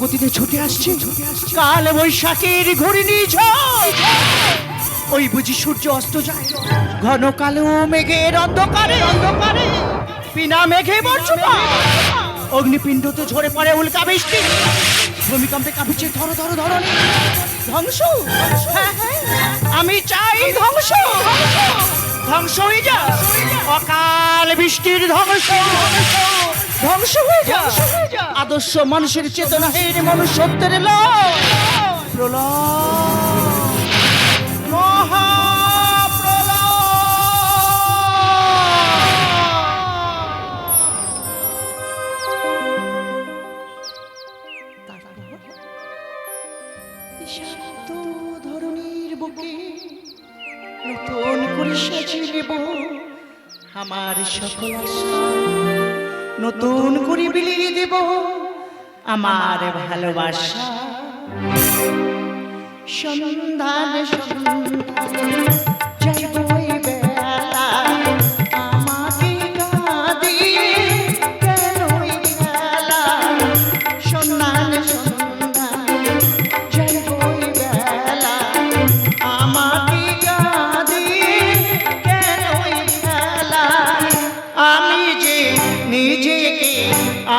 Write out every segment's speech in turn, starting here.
গতিতে ছুটে আসছে। কাল বৈশাখের ঘূর্ণি ওই বুঝি সূর্য অস্ত যায়। ঘন কালো মেঘের অন্ধকারে। অন্ধকারে। বিনা মেঘে বর্ষপা অগ্নিপিণ্ডতে ঝরে পড়ে উল্কা বৃষ্টি। ভূমিকম্পে কাঁপিছে ধরো ধরো ধরো। ধ্বংস। হ্যাঁ, হ্যাঁ, আমি চাই ধ্বংস। ধ্বংস। হয়ে যা অকাল বৃষ্টির ধ্বংস। ধ্বংস। হয়ে যা। আদর্শ মানুষের মানুষ সত্যের লয়। প্রলয়। আমার ভালোবাসা। সন্ধান সন্ধান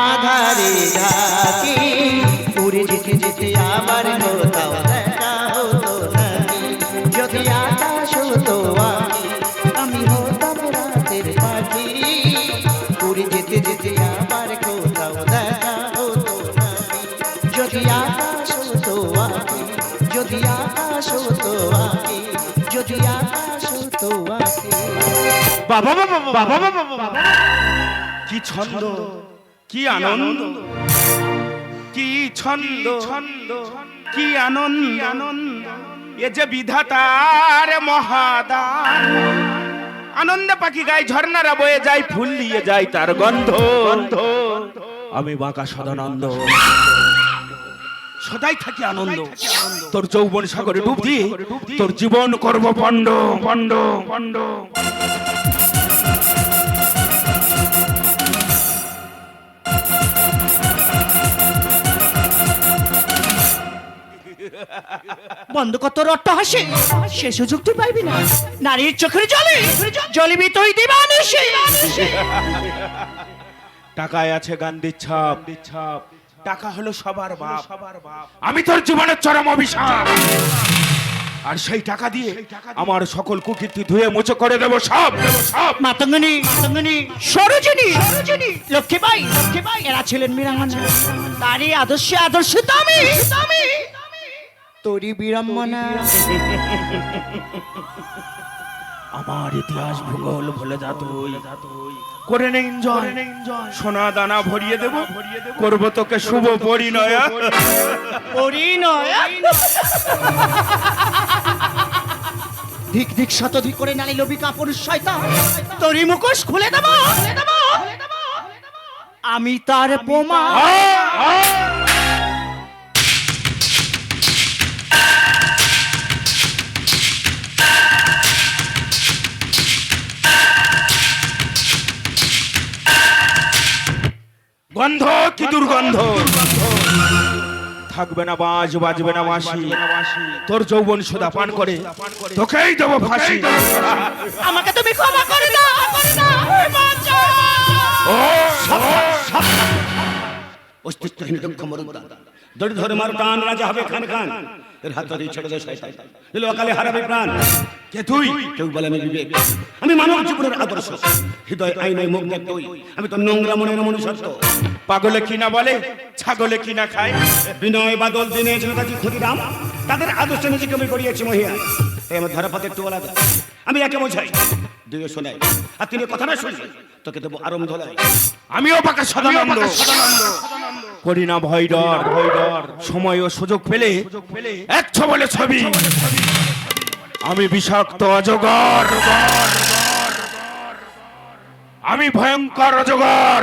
আধারে ঢাকি উড়ে যেতে যেতে আবার কোথাও দেখা হতো নাকি যদি আকাশ হতো আমি আমি হতাম রাতের পাখি। উড়ে যেতে যেতে আবার কোথাও দেখা হতো নাকি যদি আকাশ হতো আমি, যদি আকাশ হতো আমি, যদি আকাশ হতো আমি। বাবা বাবা বাবা বাবা বাবা। কি ছন্দ। কি আনন্দ? কি ছন্দ? ছন্দ কি আনন্দ? আনন্দ এ যে বিধাতার মহাদান। আনন্দে পাখি গায়ে, ঝর্ণারা বয়ে যায়, ফুল দিয়ে যায় তার গন্ধ। গন্ধ আমি বাঁকা সদানন্দ। সদাই থাকি আনন্দ। তোর যৌবন সাগরে ডুব দিয়ে তোর জীবন করব পণ্ড পণ্ড। পণ্ড। বন্ধ কত রট্ট হাসে সে সুযোগ তুই পাইবি না। নারীর চোখের জলে জলিবি তুই দিবানিসে টাকায় আছে গান্ধীর ছাপ। ছাপ টাকা হলো সবার বাপ। সবার বাপ আমি তোর জীবনের চরম অভিশাপ। আর সেই টাকা দিয়ে আমার সকল কুকীর্তি ধুয়ে মুছে করে দেবো সব। সব মাতঙ্গিনী মাতঙ্গিনী সরোজিনী সরোজিনী লক্ষ্মীবাই লক্ষ্মীবাই এরা ছিলেন মীরাঙ্গনা। তারই আদর্শে আদর্শ দামি দামি। তোরি বিড়ম্বনা। আমার ইতিহাস ভূগোল ভুলে যা তুই। করে নে এনজয় সোনা দানা ভরিয়ে দেবো। করব তোকে শুভ পরিণয়। পরিণয়। ধিক ধিক শতধিক করে নালি লবিকা পুরুষ শয়তান। তরি মুখোশ খুলে দেব। আমি তার বোমা গন্ধ কি দুর্গন্ধ থাকবে না বাজ বাজবে না বাঁশি। তোর যৌবন সুদা পান করে। তোকেই দেবো ফাঁসি। আমাকে তুমি ক্ষমা করে দাও। অস্তিত্বহীন দুঃখ মরুদ্দান দড়ি ধরে মার প্রাণ রাজা হবে খান খান। এর হাত ধরে ছেড়ে দেয় শয়তান। এলো অকালে হারাবে প্রাণ। কে তুই? কেউ বলে আমি বিবেক। আমি মানব জীবনের আদর্শ। হৃদয় আইনায় মুখ দেখতে হই। আমি তো নোংরা মনের মনুষ্যত্ব। পাগলে কিনা বলে ছাগলে কিনা খায়। বিনয় বাদল দিনে নেতাজি ক্ষতিরাম তাদের আদর্শ নিজেকে আমি করিয়েছি মহিয়া। এই আমার ধারাপথে একটু আলাদা আমি একে বোঝাই দুইও শোনাই আর তিনি কথাটা শুনছি তোকে দেবো আরম ধলাই আমিও পাকা সদানন্দ। করি না ভয় ডর। ভয় ডর। সময় ও সুযোগ পেলে এক বলে ছবি। আমি বিষাক্ত অজগর। আমি ভয়ঙ্কর অজগর।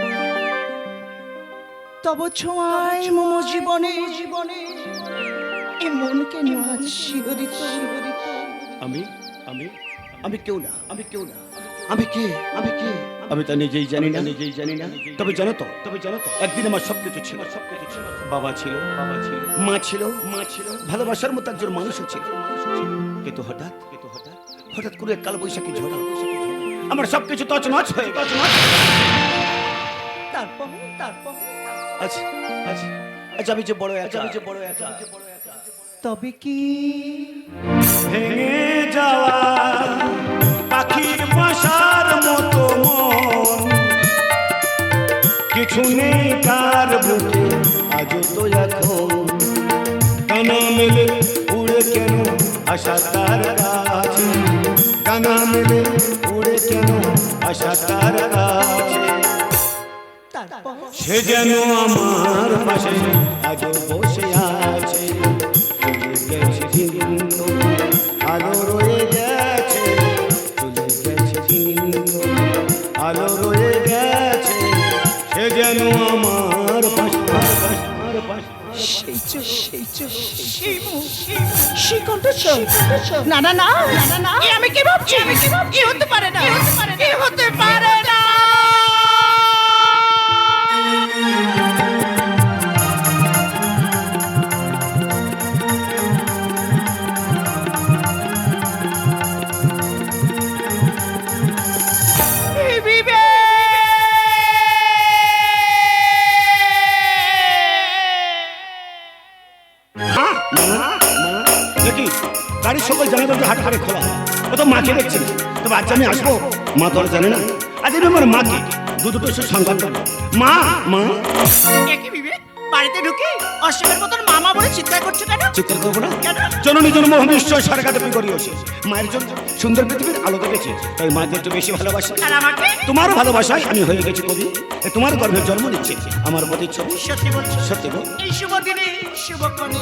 তব ছোঁয়ায় মম জীবনে। জীবনে এ মন কেন আজ শিহরিত। শিহরিত আমি? আমি? আমি কেউ না। আমি কেউ না। আমি কে? আমি কে? আমি তা নিজেই জানি না। নিজেই জানি না। তবে জানো তো তবে জানো তো। একদিন আমার সবকিছু ছিল। সবকিছু ছিল। বাবা ছিল। বাবা ছিল। মা ছিল। মা ছিল। ভালোবাসার মতো একজন মানুষও ছিল। কিন্তু হঠাৎ কিন্তু হঠাৎ? হঠাৎ করে কাল বৈশাখী ঝড় আমার সব সবকিছু তছনছ হয়ে তছনছ তারপর তারপর? আজ আজ আজ আমি যে বড় একা। আমি যে বড় একা। তবে কি ভেঙে যাওয়া পাখির বাসার মতো মন? কিছু নেই তার বুকে আজ তো এখন। কানা মেলে উড়ে কেন আশা তার কাছে? কানা মেলে উড়ে কেন আশা তার কাছে? সে যেন আমার পাশে আজ বসে আছে। আলো রয়ে গেছে, চলে গেছে আলো রয়ে গেছে, সে যেন আমার না না না আমি কি ভাবছি? আমি কি ভাবছি? হতে পারে না। মা তো জানে না? আজ আমি আমার মাকে। দু দুটো এসে সংবাদ দেবো মা মা। একই বাড়িতে ঢুকে অষ্টমের মতন মামা বলে চিৎকার করছ কেন? চিৎকার করব না? কেন? জননী জন্ম নিশ্চয় সরকার তুমি করিয়েছে। মায়ের জন্য সুন্দর পৃথিবীর আলো দেখেছে। তাই মাকে একটু বেশি ভালোবাসে। আর আমাকে? তোমারও ভালোবাসায় আমি হয়ে গেছি কবি। এ তোমার গর্ভে জন্ম নিচ্ছে। আমার প্রতি ছবি সত্যি বলছো? সত্যি এই শুভ দিনে শুভক্ষণে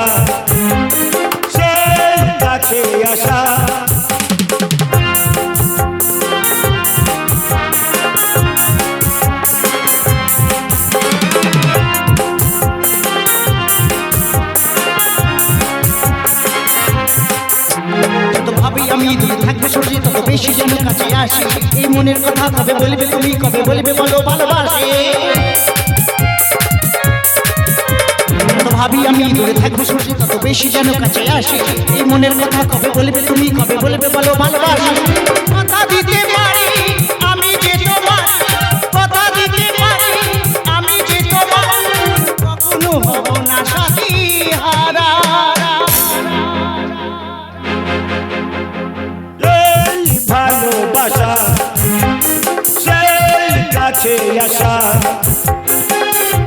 বেশি যেন কাছে আসে, এই মনের কথা কবে বলবে তুমি, কবে বলবে বলো ভালোবাসে। ভাবি আমি দূরে থাকব শুনছি তত বেশি যেন কাছে আসে, এই মনের কথা কবে বলবে তুমি, কবে বলবে বলো ভালোবাসি। দিতে পারি আসা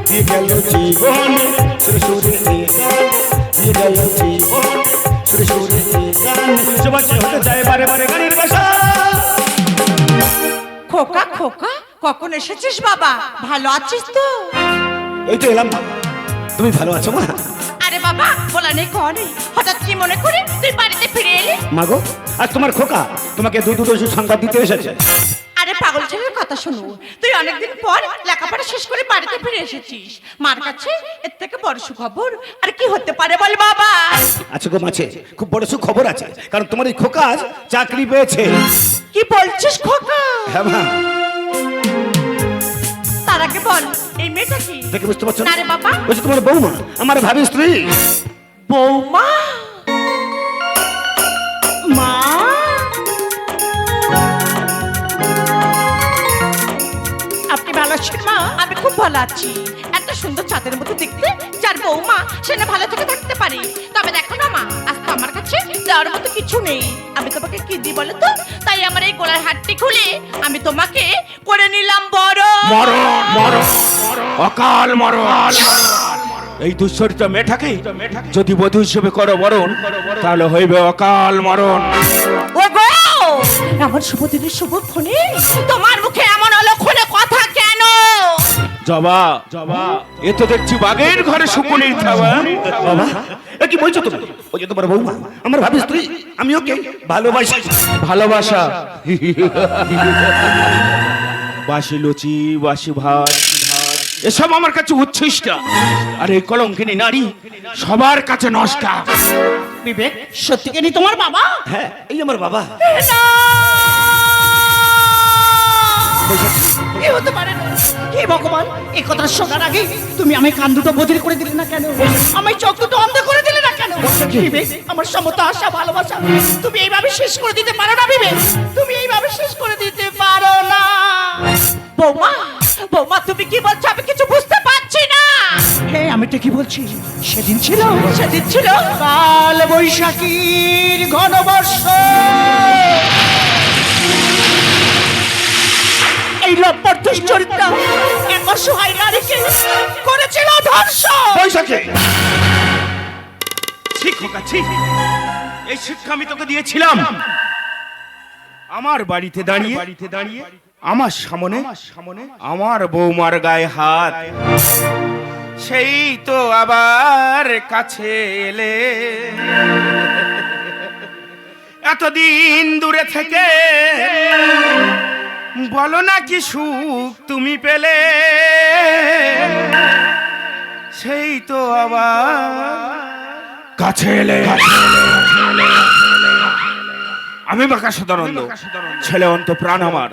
দিয়ে গেল জীবন সুরে সুরে দিয়ে গেল জীবন সুরে সুরে গান। সবার হতে যায় বারে বারে গানের ভাষা। খোকা খোকা কখন এসেছিস বাবা? ভালো আছিস তো? এই তো এলাম তুমি ভালো আছো মা? আরে বাবা বলা নেই কনে হঠাৎ কি মনে করে তুই বাড়িতে ফিরে এলি? মাগো আজ তোমার খোকা তোমাকে দু দুটো সংবাদ দিতে এসেছে। আরে পাগল ছেলের কথা শোনো। তুই অনেকদিন পর লেখাপড়া শেষ করে বাড়িতে ফিরে এসেছিস। মার কাছে এর থেকে বড় সুখবর আর কি হতে পারে বল বাবা? আচ্ছা গো মাছে খুব বড় সুখবর আছে কারণ তোমার এই খোকা চাকরি পেয়েছে। কি বলছিস খোকা? হ্যাঁ মা। তার আগে বল এই মেয়েটা কি? দেখে বুঝতে পারছ না রে বাবা। বলছি তোমার বৌমা আমার ভাবি স্ত্রী। বৌমা? আছেন মা আমি খুব ভালো আছি। এত সুন্দর চাঁদের মতো দেখতে যার বৌমা সে না ভালো থেকে থাকতে পারে। তবে দেখো না মা আজ তো আমার কাছে দেওয়ার মতো কিছু নেই। আমি তোমাকে কি দিই বলো তো? তাই আমার এই গলার হাতটি খুলে আমি তোমাকে করে নিলাম বড় মরণ মরণ অকাল মরণ। এই দুশ্চরিত্র মেয়েটাকে যদি বধূ হিসেবে করো বরণ তাহলে হইবে অকাল মরণ। ও গো এমন শুভ দিনের শুভ ফোনে তোমার জবা। জবা। এ তো দেখছি বাগের ঘরে শুকুনির খাওয়া বাবা এ কি বলছো তুমি? ওই যে তোমার বৌমা আমার ভাবি স্ত্রী আমি ওকে ভালোবাসি। ভালোবাসা। বাসি লুচি বাসি ভাত। এসব আমার কাছে উচ্ছিষ্ট। আর এই কলঙ্কিনী নারী সবার কাছে নষ্টা। বিবেক সত্যিকারই তোমার বাবা? হ্যাঁ এই আমার বাবা। না। এ হতে পারে না। হে ভগবান কথা শোনার আগে তুমি আমি কান দুটো বদির করে দিলে না কেন? আমার চোখ দুটো অন্ধ করে দিলে না কেন? বিবেক আমার আশা ভালোবাসা তুমি এইভাবে শেষ করে দিতে পারো না বিবেক? তুমি এইভাবে শেষ করে দিতে পারো না। বৌমা বৌমা তুমি কি বলছো? আমি কিছু বুঝতে পারছি না। হ্যাঁ আমি ঠিকই বলছি। সেদিন ছিল সেদিন ছিল কাল বৈশাখীর ঘনবর্ষ। এই লম্পট দুশ্চরিত্র এক অসহায় নারীকে করেছিল ধর্ষ বৈশাখে। ঠিক খোকা এই শিক্ষা আমি তোকে দিয়েছিলাম। আমার বাড়িতে দাঁড়িয়ে বাড়িতে দাঁড়িয়ে আমার সামনে সামনে আমার বৌমার গায়ে হাত। সেই তো আবার কাছে এলে। এতদিন দূরে থেকে বলো না কি সুখ তুমি পেলে? সেই তো আবার কাছে এলে। আমি বাঁকা সদানন্দ ছেলে অন্ত প্রাণ আমার।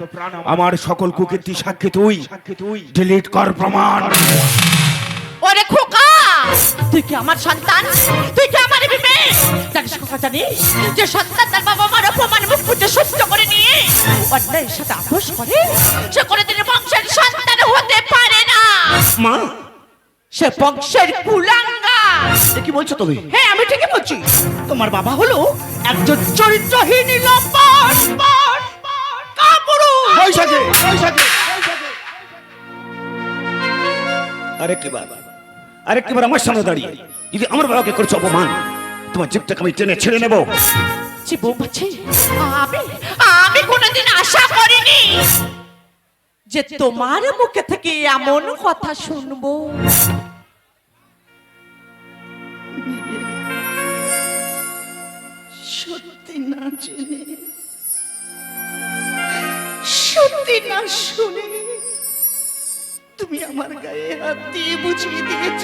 আমার সকল কুকীর্তি সাক্ষী তুই। ডিলিট কর প্রমাণ। তুই কি আমার সন্তান? তুই কি আমার বিবেক? জানিস জানিস? যে সন্তান তার বাবা মার অপমান মুখ পুজো সহ্য করে নিয়ে অন্যায়ের সাথে আপোষ করে সে কোনোদিন বংশের সন্তান হতে পারে না। মা? সে বংশের কুলাঙ্গা। কি বলছো তুমি? হ্যাঁ আমি ঠিকই বলছি। তোমার বাবা হলো একজন চরিত্রহীন লম্পট কাপুরুষ। বৈশাখে বৈশাখে। আরেকটিবার আরেকটিবার আমার সামনে দাঁড়িয়ে। যদি আমার বাবাকে করছ অপমান তোমার জিপটাকে আমি টেনে ছেড়ে নেব। যে বৌমাছে আমি আমি কোনোদিন আশা করিনি যে তোমার মুখে থেকে এমন কথা শুনব। সত্যি না জেনে সত্যি না শুনে তুমি আমার গায়ে হাত দিয়ে বুঝিয়ে দিয়েছ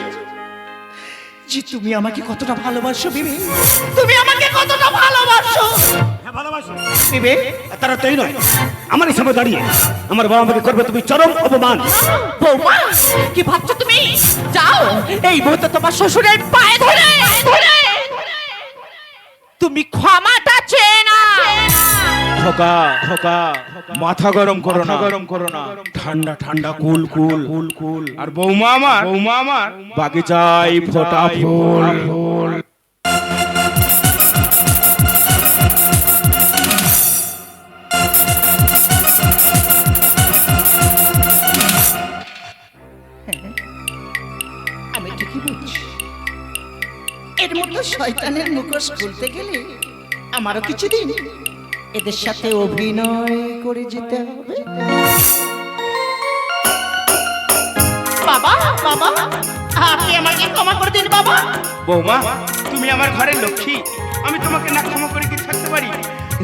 যে তুমি আমাকে কতটা ভালোবাসো বিবে। তুমি আমাকে কতটা ভালোবাসো। হ্যাঁ বিবে তারা তাই নয়। আমার সামনে দাঁড়িয়ে আমার বাবা আমাকে করবে তুমি চরম অপমান। বৌমা কি ভাবছ তুমি? যাও। এই মুহূর্তে তোমার শ্বশুরের পায়ে ধরে। ধরে। তুমি ক্ষমাটা চেয়ে না খোকা খোকা মাথা গরম করো না। গরম করো না। ঠান্ডা ঠান্ডা কুল কুল। কুল কুল। আর বৌমা আমার? বৌমা আমার? বাগিচায় ফোটা ফুল। ফুল। এর মতো শয়তানের মুখোশ খুলতে গেলে আমারও কিছুদিন এদের সাথে অভিনয় করে যেতে হবে। বাবা বাবা আপনি আমাকে ক্ষমা করে দিন বাবা। বৌমা তুমি আমার ঘরের লক্ষ্মী। আমি তোমাকে না ক্ষমা করে কি থাকতে পারি।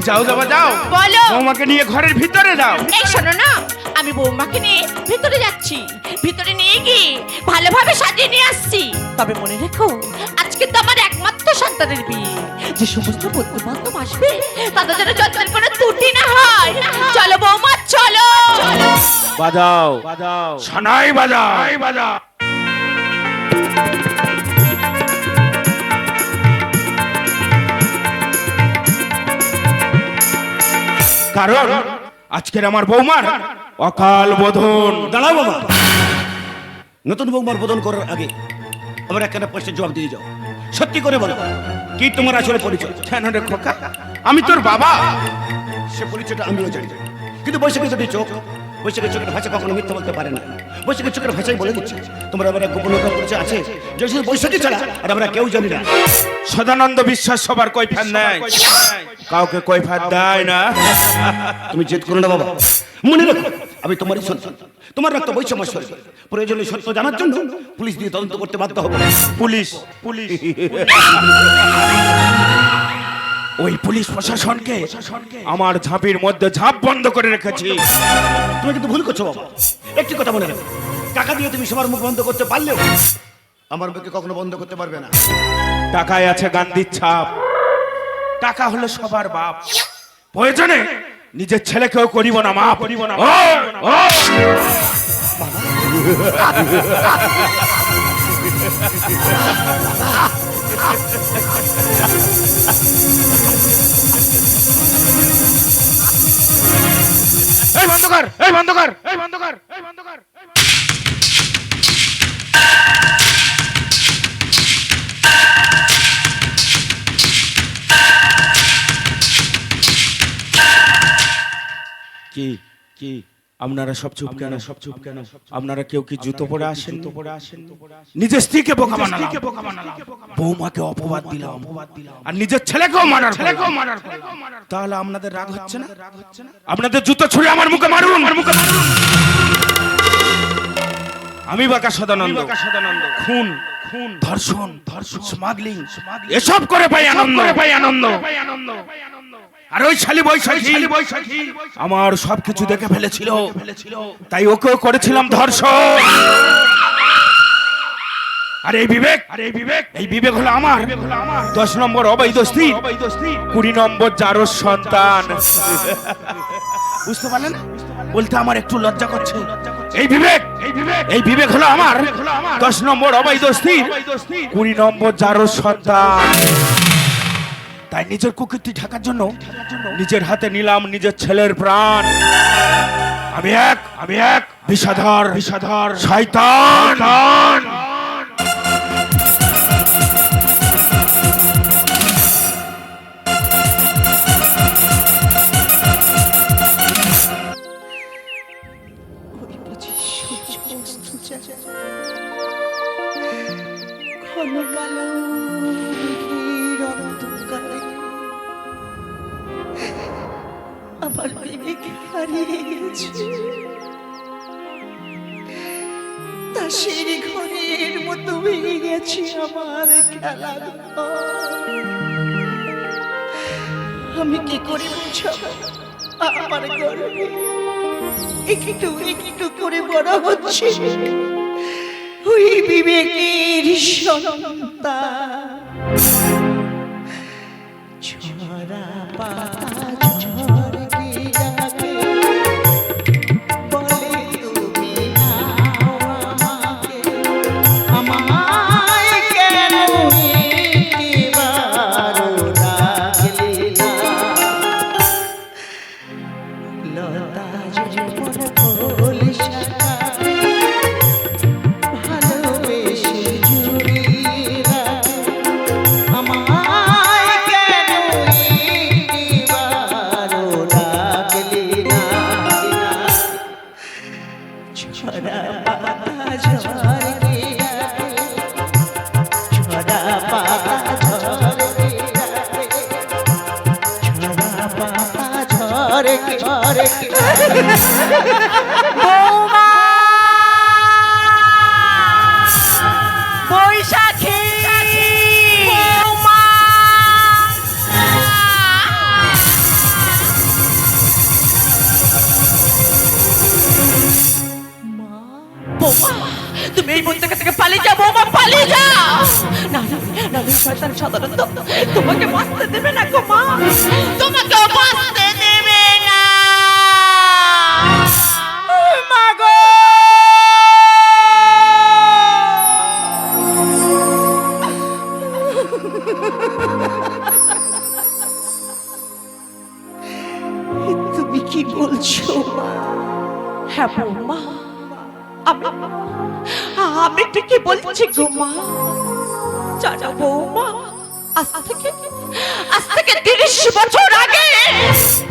যাও যাবা যাও। বলো। বৌমাকে নিয়ে ঘরের ভিতরে যাও। এই শোনো না আমি বৌমাকে নিয়ে ভিতরে যাচ্ছি। ভিতরে নিয়ে গিয়ে ভালোভাবে সাজিয়ে নিয়ে আসছি। তবে মনে রেখো আজকে তো আমার একমাত্র সন্তানের বিয়ে। যে সমস্ত বন্ধু বান্ধব আসবে তাদের যেন যত্নের কোনো ত্রুটি না হয়। চলো বৌমা চলো। বাজাও। বাজাও। সানাই বাজাও। বাজাও কারণ আজকের আমার বৌমার অকাল বোধন। দাঁড়াও বাবা নতুন বৌমার বোধন করার আগে আমার একটা প্রশ্নের জবাব দিয়ে যাও। সত্যি করে বলো। কি তোমার আসলে পরিচয়? কেন রে খোকা। আমি তোর বাবা। সে পরিচয়টা আমিও জানি। কিন্তু বৈশাখী যদি চোখ বৈশাখী চোখের ভাষা কখনো মিথ্যা বলতে পারে না। বৈশাখী চোখের ভাষাই বলে দিচ্ছে। তোমরা আমরা গোপনতা পরিচয় আছে? যে শুধু বৈশাখী ছাড়া আর আমরা কেউ জানি না। সদানন্দ বিশ্বাস সবার কৈফাত নাই কাউকে কৈফাত দেয় না। তুমি জেদ করো না বাবা। মনে রাখো আমি তোমারই সন্তান তোমার রক্ত বৈষম্য শরীর প্রয়োজনে সত্য জানার জন্য পুলিশ দিয়ে তদন্ত করতে বাধ্য হব। Police police. ওই পুলিশ প্রশাসনকে আমার ঝাঁপির মধ্যে ঝাঁপ বন্ধ করে রেখেছি। তুমি কিন্তু ভুল করছ বাবা। একটি কথা মনে রাখো টাকা দিয়ে তুমি সবার মুখ বন্ধ করতে পারলেও আমার মুখে কখনো বন্ধ করতে পারবে না। টাকায় আছে গান্ধীর ছাপ। টাকা হলো সবার বাপ। প্রয়োজনে নিজের ছেলেকেও করিব না মা। করিব না এই বন্ধ কর এই বন্ধ কর এই বন্ধ কর এই বন্ধ কর। কি কি? আপনারা সব চুপ কেন? সব চুপ কেন? আপনারা কেউ কি জুতো পরে আসেন তো পরে আসেন নিজের স্ত্রীকে বোকা বানালাম। বৌমাকে অপবাদ দিলাম। অপবাদ দিলাম। আর নিজের ছেলেকেও মারার ছেলেকেও মারার তাহলে আপনাদের রাগ হচ্ছে না? রাগ হচ্ছে না? আপনাদের জুতো ছুঁড়ে আমার মুখে মারুন। আমার মুখে মারুন। আমি বাকা সদানন্দ। বাকা সদানন্দ। খুন খুন। ধর্ষণ ধর্ষণ। স্মাগলিং। এসব করে পাই আনন্দ। পাই আনন্দ। আর ওই শালি বৈশাখী আমার সবকিছু দেখে ফেলেছিল। তাই ওকেও করেছিলাম ধর্ষণ। আর এই বিবেক আর এই বিবেক। এই বিবেক হলো আমার। দশ নম্বর অবৈধ স্ত্রী। কুড়ি নম্বর জারোর সন্তান। বুঝতে পারলেন? বলতে আমার একটু লজ্জা করছে। এই বিবেক এই বিবেক। এই বিবেক হলো আমার। দশ নম্বর অবৈধ স্ত্রী। কুড়ি নম্বর জারোর সন্তান। তাই নিজের কুকীর্তি ঢাকার জন্য নিজের হাতে নিলাম নিজের ছেলের প্রাণ। আমি এক আমি এক বিষাধর বিষাধর শয়তান। তাসের ঘরের মতো ভেঙে গেছে আমার খেলা আমি কি করে বুঝাবো? আমার গর্বে একটু একটু করে বড় হচ্ছে। ওই বিবেকের সন্তান। ছড়া পাতা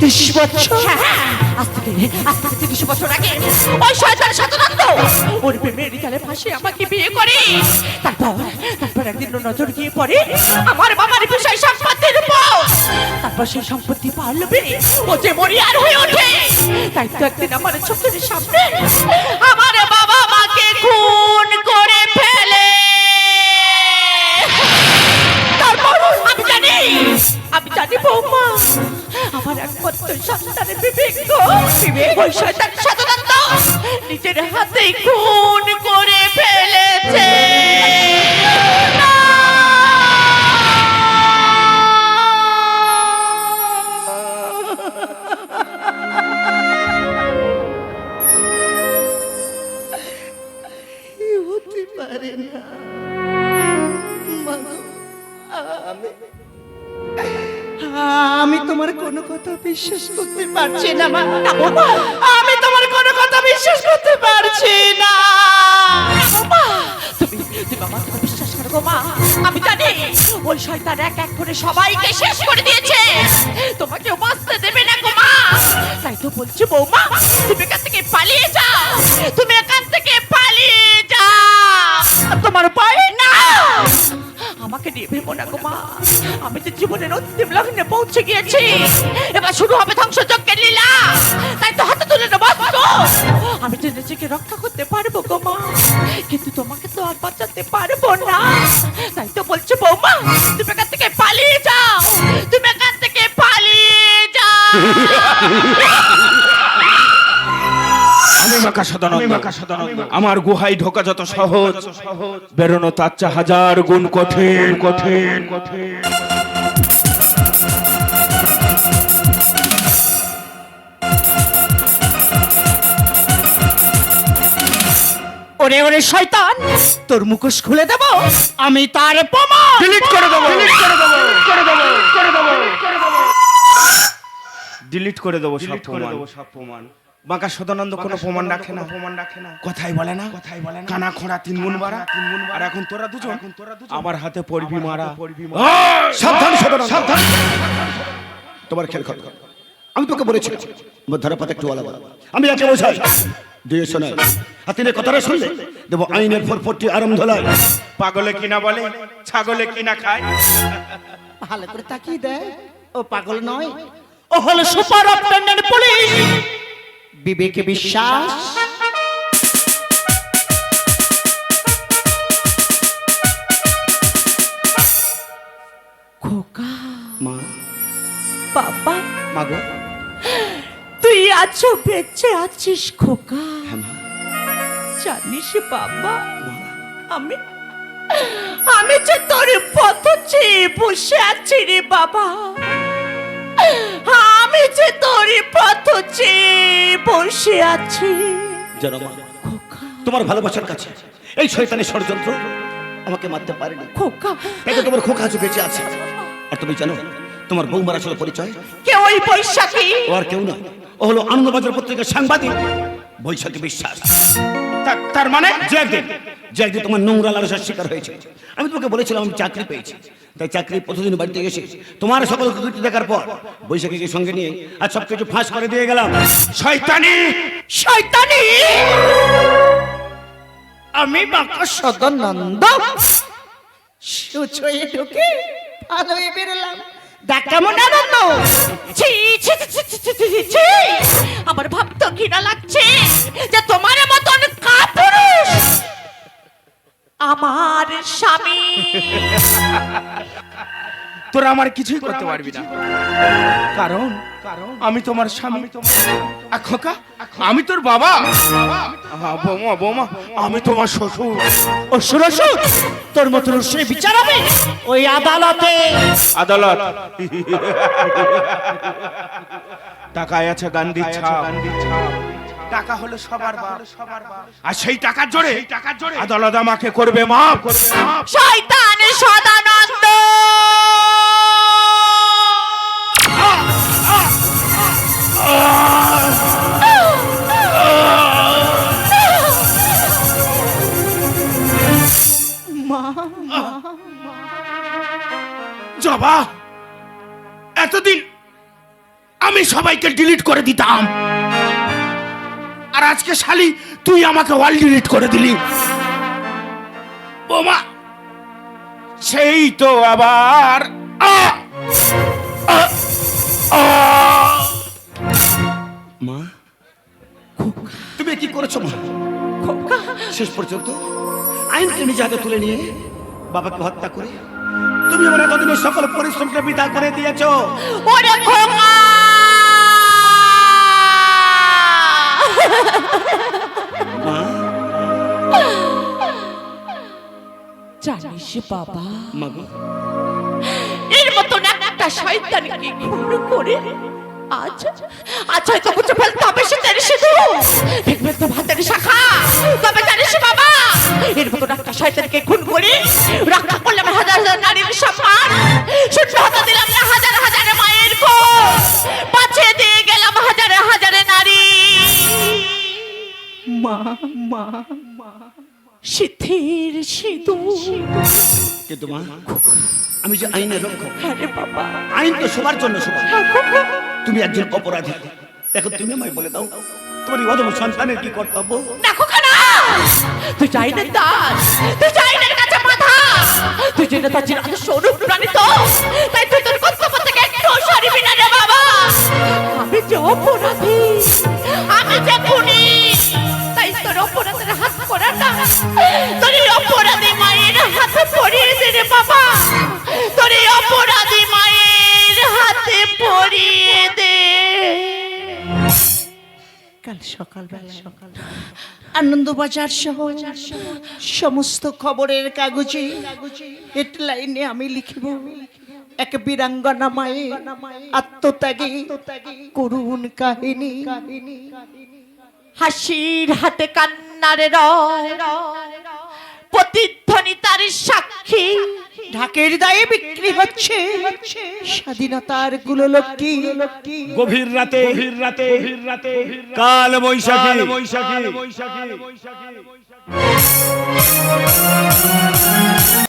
ত্রিশ বছর? হ্যাঁ, আজ থেকে আজ থেকে তিরিশ বছর আগে ওই শয়তান সাতনান্ত ওর প্রেমের জালে ফাঁসে আমাকে বিয়ে করে। তারপর তারপর একদিন নজর গিয়ে পড়ে আমার বাবার বিষয় সম্পত্তির উপর। তারপর সেই সম্পত্তি পারল পেরে ও যে মরিয়ার হয়ে ওঠে। তাই তো একদিন আমার চোখের সামনে আমার বাবা মাকে খুন করে ফেলে। তারপর আমি জানি আমি জানি বৌমা আমার একমাত্র সন্তানের বিবেক। বিবেক ওই শয়তান শতদন্ত নিজের হাতেই খুন করে ফেলেছে। আমি আমি তোমার কোনো কথা বিশ্বাস করতে পারছি না আমি তোমার কোনো কথা বিশ্বাস করতে পারছি না। তুমি বিশ্বাস করো গো আমি জানি ওই শয়তান এক এক করে সবাইকে শেষ করে দিয়েছে। তোমাকে বাঁচতে দেবে না গো মা। তাই তো বলছি বৌমা, তুমি এখান থেকে পালিয়ে যাও। তুমি এখান থেকে পালিয়ে যাও। তোমার পায়ে না। আমাকে নিয়ে ভেবো না গো আমি তো জীবনের অন্তিম লগ্নে পৌঁছে গিয়েছি। এবার শুরু হবে ধ্বংসযজ্ঞের লীলা। তাই তো হাতে তুলে নেব। আমি তো নিজেকে রক্ষা করতে পারব গো মা। কিন্তু তোমাকে তো আর বাঁচাতে পারব না। তাই তো বলছে বৌমা তুমি এখান থেকে পালিয়ে যাও। তুমি এখান থেকে পালিয়ে যাও। আমার গুহায় ঢোকা যত সহজ। বেরোনো তার চা হাজার গুণ কঠিন। কঠিন কঠিন। ওরে ওরে শয়তান। তোর মুখোশ খুলে দেব আমি তার প্রমাণ ডিলিট করে দেবো। ডিলিট করে দেবো। করে দেবো। করে দেবো। ডিলিট করে দেবো। সব প্রমাণ। সব প্রমাণ। বাঁকা সদানন্দ কোনো প্রমাণ রাখে না। প্রমাণ রাখে না। কথাই বলে না। কথাই বলে না। কানা খোঁড়া তিন গুণ মারা তিন গুণ আর এখন তোরা দুজন। এখন তোরা দুজন। আমার হাতে পড়বি মারা। পড়বি সাবধান সাবধান সাবধান। তোমার খেয়াল খবর আমি তোকে বলেছি আমার ধারাপাত একটু আলাদা। আমি একে বোঝাই দুয়ে শোনাই আর তিনি কথাটা শুনলে দেবো আইনের ফোর ফোরটি আরম্ভ ধলাই। পাগলে কিনা বলে ছাগলে কিনা খায়। ভালো করে তাকিয়ে দেয় ও পাগল নয়। ও হলো সুপার অপটেন্ডেন্ট পুলিশ। বিবেকে বিশ্বাস। খোকা। মা। বাবা। মা গো। তুই আছো বেঁচে আছিস খোকা। হ্যাঁ জানিস বাবা আমি আমি যে তোর পথ চেয়ে বসে আছি রে বাবা। আমি যে তোর পথ চেয়ে বসে আছি। তোমার ভালোবাসার কাছে এই শয়তানের ষড়যন্ত্র আমাকে মারতে পারেনি। খোকা। তো তোমার খোকা আজ বেঁচে আছে। আর তুমি জানো তোমার বৌমার আসলে পরিচয়? কে ওই বৈশাখী? ও আর কেউ নয়। ও হলো আনন্দবাজার পত্রিকার সাংবাদিক বৈশাখী বিশ্বাস। তার মানে? যে একদিন যে একদিন তোমার নোংরা লালসার শিকার হয়েছে। আমি তোমাকে বলেছিলাম আমি চাকরি পেয়েছি। তাই চাকরি প্রতিদিন বাড়িতে এসে তোমার সকল কৃতি দেখার পর বৈশাখীকে সঙ্গে নিয়ে আর সব কিছু ফাঁস করে দিয়ে গেলাম। শয়তানি! শয়তানি! আমি বাঁকা সদানন্দ। সুচয়ে ঢুকে ভালো হয়ে বেরোলাম। দেখ কেমন আনন্দ ছি ছি ছি। আমার ভাবতে ঘৃণা লাগছে যে তোমার মতন কাপুরুষ আমার স্বামী তোরা আমার কিছুই করতে পারবি না। কারণ আমি তোমার স্বামী। আ, খোকা আমি তোর বাবা। বৌমা বৌমা আমি তোমার শ্বশুর। ও সুরসুর তোর মতো রসে বিচার হবে? ওই আদালতে। আদালত। টাকায় আছে গান্ধী ছাপ। টাকা হলো সবার বাপ। আর সেই টাকার জোরে টাকার জোরে আদালত আমাকে করবে মাপ। করবে মাপ। শয়তান সদানন্দ। সবাইকে ডিলিট করে দিতাম। আর আজকে শালি তুই আমাকে ওয়াল ডিলিট করে দিলি। বোমা সেই তো আবার! মা তুমি কি করেছ মা? শেষ পর্যন্ত আইনকে নিজে হাতে তুলে নিয়ে বাবাকে হত্যা করে তুমি আমার এতদিনের সকল পরিশ্রমকে বিদা করে দিয়েছ। ওরে খোকা মা জানিস বাবা। এর মতন একটা শয়তানকে খুন করে আজ আজ হয়তো বুঝে ফেলতে হবে সে জানিস তো দেখবে তো ভাতের শাখা। তবে জানিস বাবা এর মতন একটা শয়তানকে খুন করে রক্ষা করলাম হাজার হাজার নারীর সম্মান। সূর্য হতে দিলাম হাজার হাজার মায়ের কোল। মা মা মা। সিদ্ধির সিঁদুর। কিন্তু মা আমি যে আইনের রক্ষক। আরে বাবা। আইন তো সবার জন্য সবার হ্যাঁ। তুমি একজন অপরাধী। দেখো তুমি আমায় বলে দাও তোমার অধম সন্তানের কি কর্তব্য? দেখো খানা। তুই যাই না দাস তুই যাই না কাছে মাথা তুই জেনে তার জিন আদর্শ অনুপ্রাণিত তাই তুই তোর কর্তব্য থেকে একটু সরিবি না রে বাবা। আমি যে অপরাধী সকালবেলা সকাল আনন্দবাজার সহ সমস্ত খবরের কাগজে হেডলাইনে আমি লিখিব এক বীরাঙ্গনা মায়ে আত্মত্যাগী করুণ কাহিনী। হাসির হাতে কান্নার রয় প্রতিধ্বনি তার সাক্ষী ঢাকের দায়ে বিক্রি হচ্ছে। স্বাধীনতার গুলোলক্ষ্মী। গভীর রাতে গভীর রাতে গভীর রাতে কাল বৈশাখী। বৈশাখী। বৈশাখী।